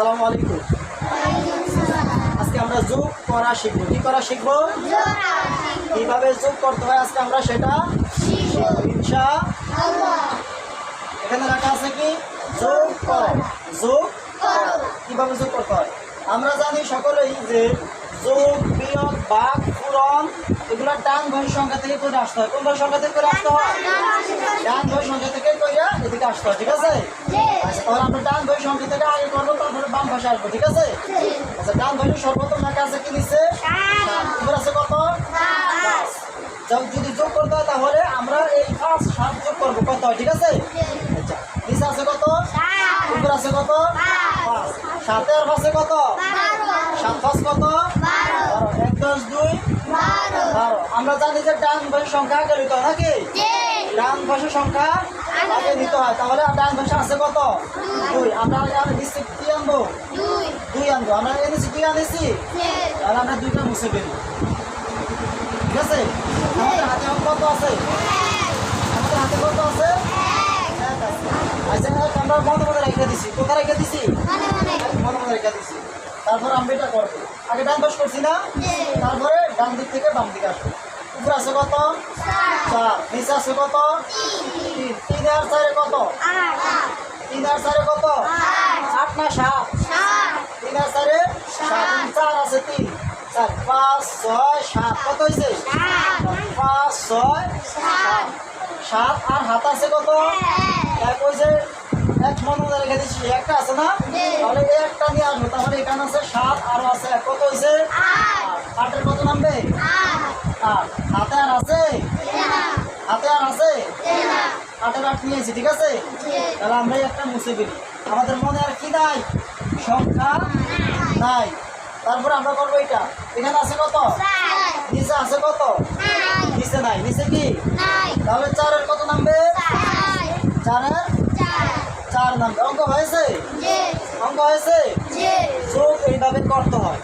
আসসালামু আলাইকুম। আজকে আমরা যোগ করা শিখব। কি করা শিখব? কীভাবে যোগ করতে হয় আজকে আমরা সেটা এখানে রাখা আছে কি? যোগ করো। যোগ কীভাবে যোগ করতে হয়? আমরা জানি সকলেই যে যোগ, বিয়োগ বাঘ পূরণ এগুলো ডান ভয় সংখ্যা থেকে করে আসতে হয়। কোন ভয় সংখ্যা থেকে করে আসতে হয়? ডান ভয় সংখ্যা থেকে এদিকে আসতে হয় ঠিক আছে? আচ্ছা তাহলে আমরা ডান ভয় সংখ্যা থেকে আগে করব তারপরে বাম পাশে আসব ঠিক আছে? আচ্ছা ডান ভয় সর্বপ্রথম লেখা আছে কি নিচে? সাত। আছে কত? যদি যোগ করতে হয় তাহলে আমরা এই পাঁচ সাত যোগ করব কত হয় ঠিক আছে? আচ্ছা নিচে আছে কত? উপরে আছে কত? সাতে আর পাঁচে কত? সাত পাঁচ কত? এক দশ দুই? বারো। আমরা জানি যে ডান ভাষা সংখ্যা আগে নাকি? ডান ভাষা সংখ্যা আগে নিতে হয়। তাহলে ভাষা আছে কত? দুই। আমরা নিশ্চিত কি আনব? দুই। আনব। আমরা এনেছি দুই আনেছি? তাহলে আমরা দুইটা মুছে ফেলি। ঠিক আছে? আমাদের হাতে কত আছে? আমাদের হাতে কত আছে। আচ্ছা আমরা মনে মনে রেখে দিছি। কোথায় রেখে দিছি? মনে মনে রেখে দিছি। তারপর আমরা এটা করব। আগে ডান পাশ করছি না? তারপরে ডান দিক থেকে বাম দিকে আসব। উপরে আছে কত? চার নিচে আছে কত? তিন। তিন আর চারে কত? তিন আর চারে কত? আট না সাত? তিন আর চারে সাত। চার আছে তিন। চার পাঁচ ছয় সাত। কত হয়েছে পাঁচ ছয় সাত। সাত আর হাত আছে কত? এক হয়েছে এক মনে রেখে দিচ্ছি একটা আছে না? তাহলে একটা নিয়ে আসব। তাহলে এখানে আছে সাত আর আছে কত হয়েছে আট। আটের কত নামবে আট হাতে আর আছে হাতে আর আছে আটের আট নিয়েছি ঠিক আছে? তাহলে আমরা একটা মুছে ফেলি। আমাদের মনে আর কি নাই? সংখ্যা নাই। তারপরে আমরা করব এটা এখানে আছে কত? নিচে আছে কত? নিচে নাই। নিচে কি? তাহলে চারের কত নামবে? চারের? চার নামবে। অঙ্ক হয়েছে? অঙ্ক হয়েছে? যোগ এইভাবে করতে হয়।